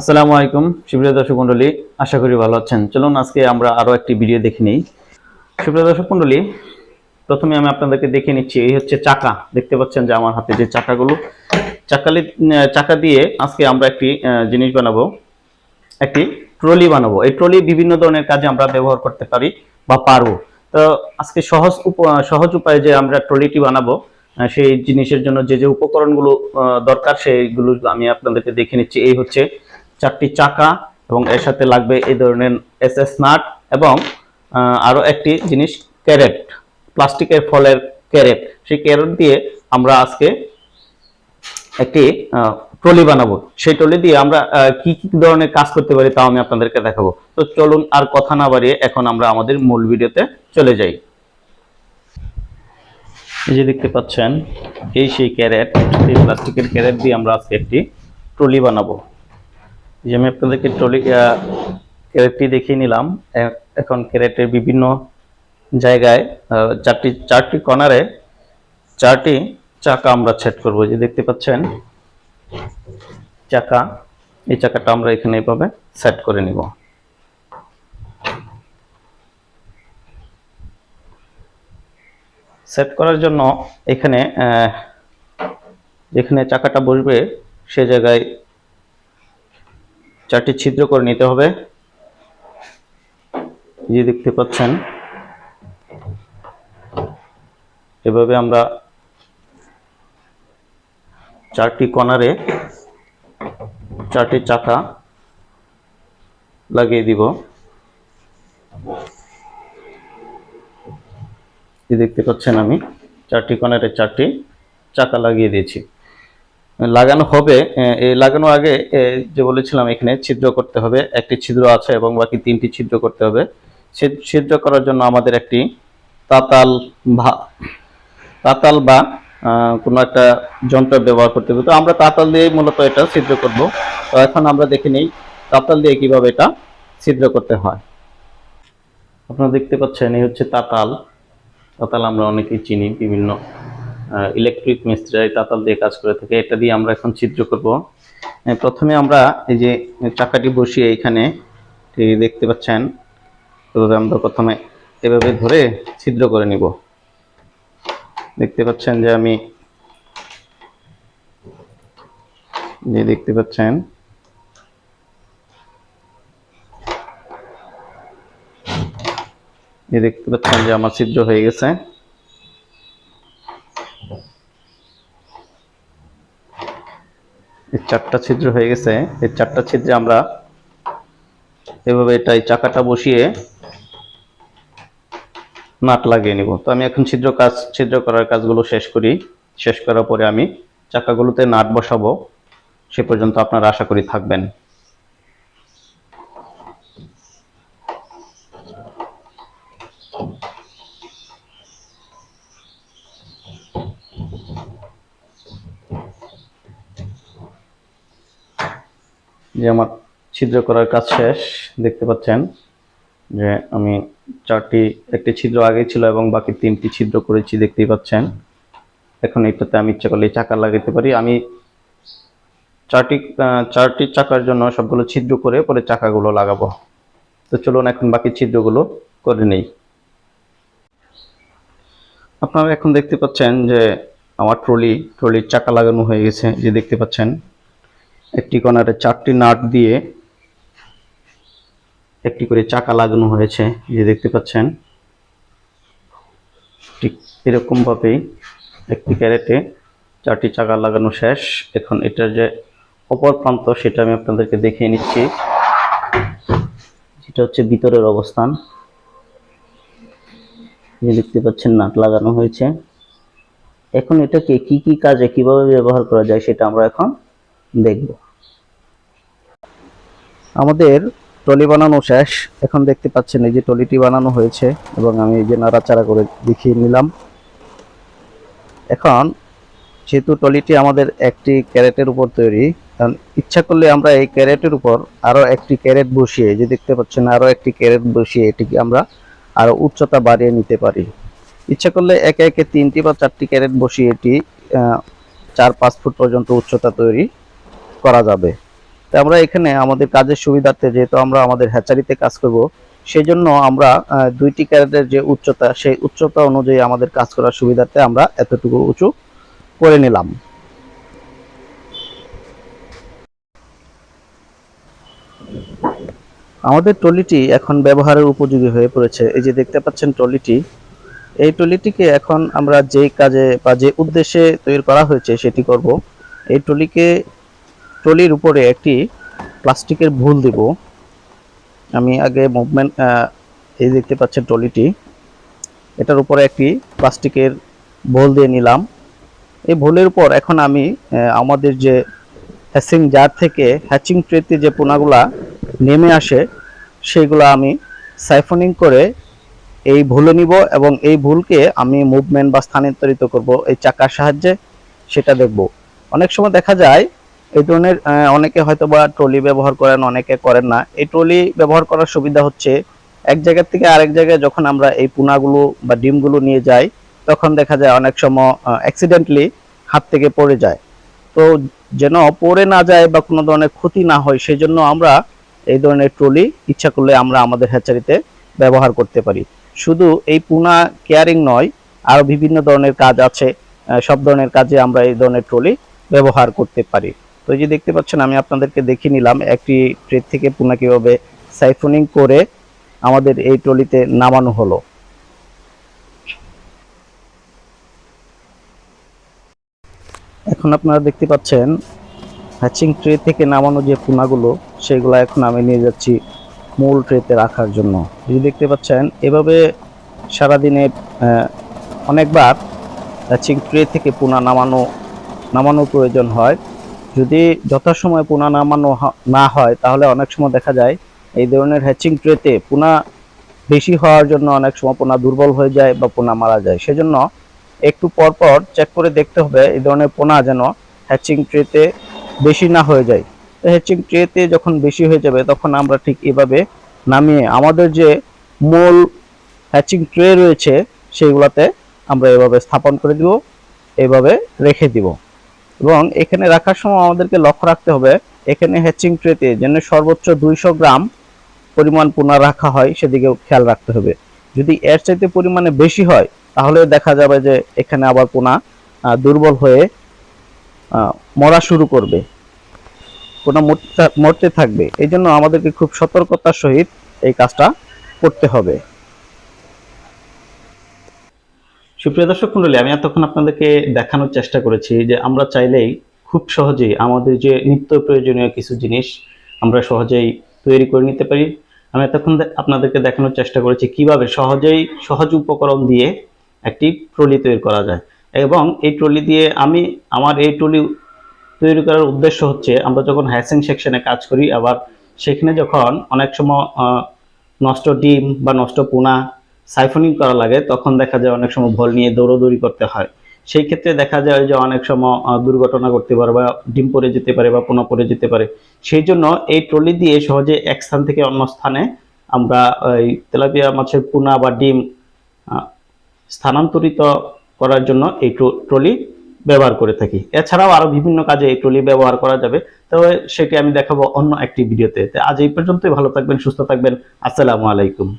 আসসালামু আলাইকুম, সুপ্রিয় দর্শক মণ্ডলী, আশা করি ভালো আছেন। চলুন আজকে আমরা আরও একটি ভিডিও দেখে নিই। সুপ্রিয় দর্শক মন্ডলী প্রথমে আমি আপনাদেরকে দেখে নিচ্ছি, এই হচ্ছে চাকা। দেখতে পাচ্ছেন যে আমার হাতে যে চাকাগুলো, চাকালি চাকা দিয়ে আজকে আমরা একটি জিনিস বানাবো। একটি ট্রলি বানাবো। এই ট্রলি বিভিন্ন ধরনের কাজে আমরা ব্যবহার করতে পারি বা পারব। তো আজকে সহজ সহজ উপায়ে যে আমরা ট্রলিটি বানাবো সেই জিনিসের জন্য যে যে উপকরণগুলো দরকার, সেইগুলো আমি আপনাদেরকে দেখে নিচ্ছি। এই হচ্ছে চারটি চাকা এবং এর সাথে লাগবে এই ধরনের এস এস নাট এবং আহ, আরও একটি জিনিস ক্যারেট প্লাস্টিকের ফলের ক্যারেট। সেই ক্যারেট দিয়ে আমরা আজকে একটি ট্রলি বানাবো। সেই ট্রলি দিয়ে আমরা কি কি ধরনের কাজ করতে পারি তাও আমি আপনাদেরকে দেখাবো। তো চলুন আর কথা না বাড়িয়ে এখন আমরা আমাদের মূল ভিডিওতে চলে যাই। এই যে দেখতে পাচ্ছেন এই সেই ক্যারেট এই প্লাস্টিকের ক্যারেট দিয়ে আমরা আজকে একটি ট্রলি বানাবো। যে আমি আপনাদেরকে ট্রলি ক্যারেটটি দেখিয়ে নিলাম। এখন ক্যারেটের বিভিন্ন জায়গায় চারটি চারটি কর্নারে চারটি চাকা আমরা সেট করব। যে দেখতে পাচ্ছেন, চাকা, এই চাকাটা আমরা এখানে এইভাবে সেট করে নিব। সেট করার জন্য এখানে যেখানে চাকাটা বসবে সে জায়গায় চারটি ছিদ্র করে নিতে হবে। যে দেখতে পাচ্ছেন, এভাবে আমরা চারটি কর্নারে চারটি চাকা লাগিয়ে দিব। দেখতে পাচ্ছেন আমি, চারটি কর্নারে চারটি চাকা লাগিয়ে দিয়েছি। লাগানো হবে এই লাগানোর আগে যে বলেছিলাম এখানে ছিদ্র করতে হবে, একটি ছিদ্র আছে এবং বাকি তিনটি ছিদ্র করতে হবে। ছিদ্র করার জন্য আমাদের একটি তাতাল ভা, তাতাল বা কোনো একটা যন্ত্র ব্যবহার করতে হবে। তো আমরা তাতাল দিয়ে মূলত এটা ছিদ্র করব। তো এখন আমরা দেখে নিই তাতাল দিয়ে কীভাবে এটা ছিদ্র করতে হয়। আপনারা দেখতে পাচ্ছেন, এই হচ্ছে তাতাল। তাতাল আমরা অনেকেই চিনি, বিভিন্ন ইলেকট্রিক মিস্ত্রিরা তাতাল দিয়ে কাজ করে থাকে। এটা দিয়ে আমরা এখন ছিদ্র করব। প্রথমে আমরা এই যে চাকাটি বসিয়ে এখানে দেখতে পাচ্ছেন, এভাবে আমরা প্রথমে এভাবে ধরে ছিদ্র করে নিব। দেখতে পাচ্ছেন যে আমি যে দেখতে পাচ্ছেন, এই দেখতে পাচ্ছেন যে আমার ছিদ্র হয়ে গেছে। চারটা ছিদ্র হয়ে গেছে। এই চারটা ছিদ্রে আমরা এভাবে এটাই চাকাটা বসিয়ে নাট লাগিয়ে নিব। তো আমি এখন ছিদ্র কাজ, ছিদ্র করার কাজগুলো শেষ করি। শেষ করার পরে আমি চাকাগুলোতে নাট বসাবো। সে পর্যন্ত আপনারা আশা করি থাকবেন। যে আমার ছিদ্র করার কাজ শেষ, দেখতে পাচ্ছেন যে আমি চারটি, একটি ছিদ্র আগে ছিল এবং বাকি তিনটি ছিদ্র করেছি, দেখতেই পাচ্ছেন। এখন এটাতে আমি ইচ্ছা করলে চাকা লাগাতে পারি। আমি চারটি চারটি চাকার জন্য সবগুলো ছিদ্র করে পরে চাকাগুলো লাগাবো। তো চলুন এখন বাকি ছিদ্রগুলো করে নেই। আপনারা এখন দেখতে পাচ্ছেন যে আমার ট্রলি, ট্রলির চাকা লাগানো হয়ে গেছে, যে দেখতে পাচ্ছেন। একটি কর্নারে চারটি নাট দিয়ে একটি করে চাকা লাগানো হয়েছে যে দেখতে পাচ্ছেন। ঠিক এরকম ভাবেই একটি ক্যারেটে চারটি চাকা লাগানো শেষ। এখন এটার যে অপর প্রান্ত, সেটা আমি আপনাদেরকে দেখিয়ে নিচ্ছি। যেটা হচ্ছে ভিতরের অবস্থান। যে দেখতে পাচ্ছেন, নাট লাগানো হয়েছে। এখন এটাকে কি কি কাজে কীভাবে ব্যবহার করা যায়, সেটা আমরা এখন দেখব। আমাদের ট্রলি বানানো শেষ। এখন দেখতে পাচ্ছেন এই যে ট্রলিটি বানানো হয়েছে এবং আমি এই যে নাড়াচাড়া করে দেখিয়ে নিলাম। এখন যেহেতু ট্রলিটি আমাদের একটি ক্যারেটের উপর তৈরি, কারণ ইচ্ছা করলে আমরা এই ক্যারেটের উপর আরও একটি ক্যারেট বসিয়ে যে দেখতে পাচ্ছেন আরও একটি ক্যারেট বসিয়ে এটিকে আমরা আরও উচ্চতা বাড়িয়ে নিতে পারি। ইচ্ছা করলে একে একে তিনটি বা চারটি ক্যারেট বসিয়ে এটি চার পাঁচ ফুট পর্যন্ত উচ্চতা তৈরি করা যাবে। তো আমরা এখানে আমাদের কাজের সুবিধার্থে যেহেতু আমরা আমাদের হ্যাচারিতে কাজ করব সেই জন্য আমরা দুইটি ক্যারেটের যে উচ্চতা, সেই উচ্চতা অনুযায়ী আমাদের কাজ করার সুবিধার্থে আমরা এতটুকু উঁচু করে নিলাম। আমাদের ট্রলিটি এখন ব্যবহারের উপযোগী হয়ে পড়েছে। এই যে দেখতে পাচ্ছেন ট্রলিটি, এই ট্রলিটিকে এখন আমরা যে কাজে বা যে উদ্দেশ্যে তৈরি করা হয়েছে সেটি করব। এই ট্রলিকে ট্রলির উপরে একটি প্লাস্টিকের ভুল দিব। আমি আগে মুভমেন্ট এই দেখতে পাচ্ছেন ট্রলিটি। এটার উপরে একটি প্লাস্টিকের ভোল দিয়ে নিলাম। এই ভোলের উপর এখন আমি আমাদের যে হ্যাচিং জার থেকে হ্যাচিং ট্রেতে যে পোনাগুলা নেমে আসে সেইগুলো আমি সাইফনিং করে এই ভুলে নিব এবং এই ভুলকে আমি মুভমেন্ট বা স্থানান্তরিত করব। এই চাকার সাহায্যে সেটা দেখব। অনেক সময় দেখা যায় এই ধরনের অনেকে হয়তো বা ট্রলি ব্যবহার করেন, অনেকে করেন না। এই ট্রলি ব্যবহার করার সুবিধা হচ্ছে, এক জায়গা থেকে আরেক জায়গায় যখন আমরা এই পোনাগুলো বা ডিমগুলো নিয়ে যাই, তখন দেখা যায় অনেক সময় অ্যাক্সিডেন্টলি হাত থেকে পড়ে যায়। তো যেন পড়ে না যায় বা কোনো ধরনের ক্ষতি না হয় সেই জন্য আমরা এই ধরনের ট্রলি ইচ্ছা করলে আমরা আমাদের হ্যাচারিতে ব্যবহার করতে পারি। শুধু এই পুনা কেয়ারিং নয় আরও বিভিন্ন ধরনের কাজ আছে সব ধরনের কাজে আমরা এই ধরনের ট্রলি ব্যবহার করতে পারি। তো এই যে দেখতে পাচ্ছেন, আমি আপনাদেরকে দেখিয়ে নিলাম একটি ট্রে থেকে পুনা কীভাবে সাইফোনিং করে আমাদের এই ট্রলিতে নামানো হলো। এখন আপনারা দেখতে পাচ্ছেন, হ্যাচিং ট্রে থেকে নামানো যে পোনাগুলো, সেগুলো এখন আমি নিয়ে যাচ্ছি মূল ট্রেতে রাখার জন্য। যদি দেখতে পাচ্ছেন, এভাবে সারাদিনে অনেকবার হ্যাচিং ট্রে থেকে পোনা নামানো, নামানোর প্রয়োজন হয়। যদি যথাসময়ে পোনা নামানো না হয়, তাহলে অনেক সময় দেখা যায় এই ধরনের হ্যাচিং ট্রেতে পোনা বেশি হওয়ার জন্য অনেক সময় পোনা দুর্বল হয়ে যায় বা পোনা মারা যায়। সেজন্য একটু পর পর চেক করে দেখতে হবে এই ধরনের পোনা যেন হ্যাচিং ট্রেতে বেশি না হয়ে যায়। তো হ্যাচিং ট্রেতে যখন বেশি হয়ে যাবে, তখন আমরা ঠিক এভাবে নামিয়ে আমাদের যে মূল হ্যাচিং ট্রে রয়েছে, সেইগুলোতে আমরা এভাবে স্থাপন করে দিব, এভাবে রেখে দিব। এবং এখানে রাখার সময় আমাদেরকে লক্ষ্য রাখতে হবে, এখানে হ্যাচিং ট্রেতে যেন সর্বোচ্চ দুইশো গ্রাম পরিমাণ পোনা রাখা হয়, সেদিকেও খেয়াল রাখতে হবে। যদি এর চাইতে পরিমাণে বেশি হয়, তাহলে দেখা যাবে যে এখানে আবার পোনা দুর্বল হয়ে মরা শুরু করবে। পোনা মরতে- মরতে থাকবে। এই জন্য আমাদেরকে খুব সতর্কতার সহিত এই কাজটা করতে হবে। সুপ্রিয় দর্শক মন্ডলী, আমি এতক্ষণ আপনাদেরকে দেখানোর চেষ্টা করেছি যে আমরা চাইলেই খুব সহজেই আমাদের যে নিত্য প্রয়োজনীয় কিছু জিনিস আমরা সহজেই তৈরি করে নিতে পারি। আমি এতক্ষণ আপনাদেরকে দেখানোর চেষ্টা করেছি কীভাবে সহজেই সহজ উপকরণ দিয়ে একটি ট্রলি তৈরি করা যায়। এবং এই ট্রলি দিয়ে আমি আমার এই ট্রলি তৈরি করার উদ্দেশ্য হচ্ছে, আমরা যখন হ্যাসিং সেকশনে কাজ করি, আবার সেখানে যখন অনেক সময় নষ্ট ডিম বা নষ্ট পোনা সাইফনিং করা লাগে, তখন দেখা যায় অনেক সময় ভল নিয়ে দৌড়দৌড়ি করতে হয়। সেই ক্ষেত্রে দেখা যায় যে অনেক সময় দুর্ঘটনা করতে পারে বা ডিম পড়ে যেতে পারে বা পোনা পড়ে যেতে পারে। সেই জন্য এই ট্রলি দিয়ে সহজে এক স্থান থেকে অন্য স্থানে আমরা এই তেলাপিয়া মাছের পোনা বা ডিম স্থানান্তরিত করার জন্য এই ট্র- ট্রলি ব্যবহার করে থাকি। এছাড়াও আরও বিভিন্ন কাজে এই ট্রলি ব্যবহার করা যাবে। তবে সেটি আমি দেখাবো অন্য একটি ভিডিওতে। আজ এই পর্যন্তই। ভালো থাকবেন, সুস্থ থাকবেন। আসসালামু আলাইকুম।